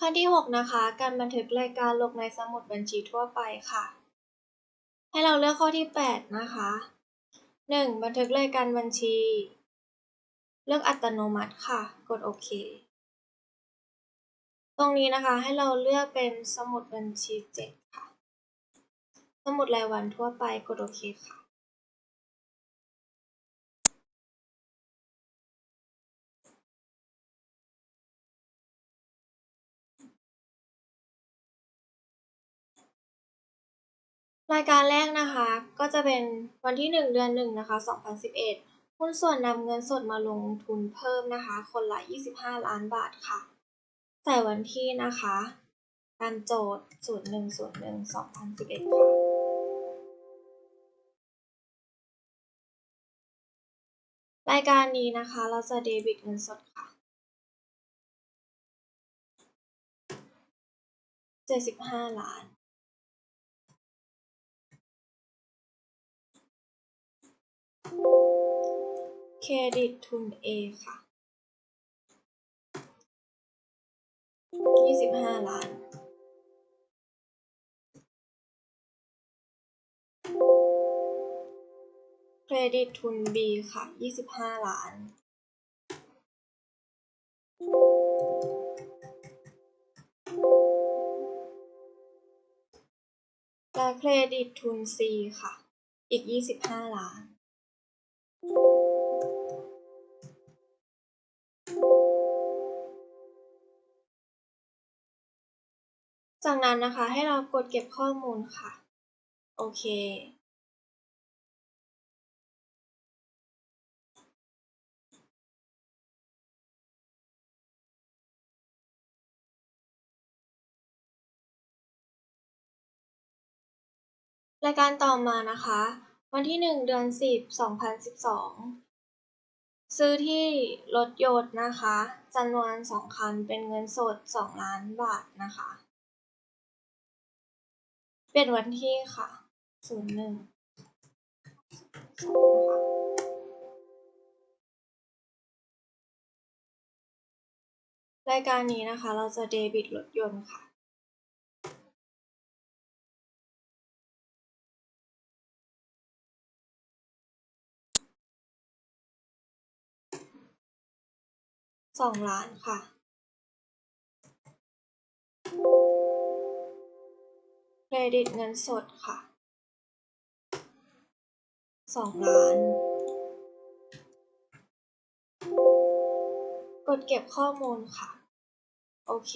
ขั้นที่ 6 นะคะ การบันทึกรายการลงในสมุดบัญชีทั่วไปค่ะ ให้เราเลือกข้อที่ 8 นะคะ 1. บันทึกรายการบัญชี เลือกอัตโนมัติค่ะ กดโอเค ตรงนี้นะคะให้เราเลือกเป็นสมุดบัญชี 7 ค่ะ สมุดรายวันทั่วไป กดโอเคค่ะ รายการแรกนะคะก็จะเป็นวันที่ 1 เดือน1นะคะ2011 หุ้นส่วนนำเงินสดมาลงทุนเพิ่มนะคะ คนละ 25 ล้านบาทค่ะ ใส่วันที่นะคะตามโจทย์ 0101 2011 ค่ะรายการนี้นะคะเราจะเดบิตเงินสดค่ะ 75 ล้าน เครดิตทุน A ค่ะ 25 ล้าน เครดิตทุน B ค่ะ 25 ล้าน และเครดิตทุน C ค่ะ อีก 25 ล้าน จากนั้นนะคะให้เรากดเก็บข้อมูลค่ะ โอเค รายการต่อมานะคะ วันที่ 1 เดือน 10 2012 ซื้อที่รถยนต์นะคะจำนวน 2 คันเป็นเงินสด 2 ล้านบาทนะคะ เปลี่ยนวันที่ค่ะ01นะคะรายการนี้นะคะ เราจะเดบิตรถยนต์ค่ะ สองล้านค่ะ เครดิตเงินสดค่ะสองล้าน กดเก็บข้อมูลค่ะ โอเค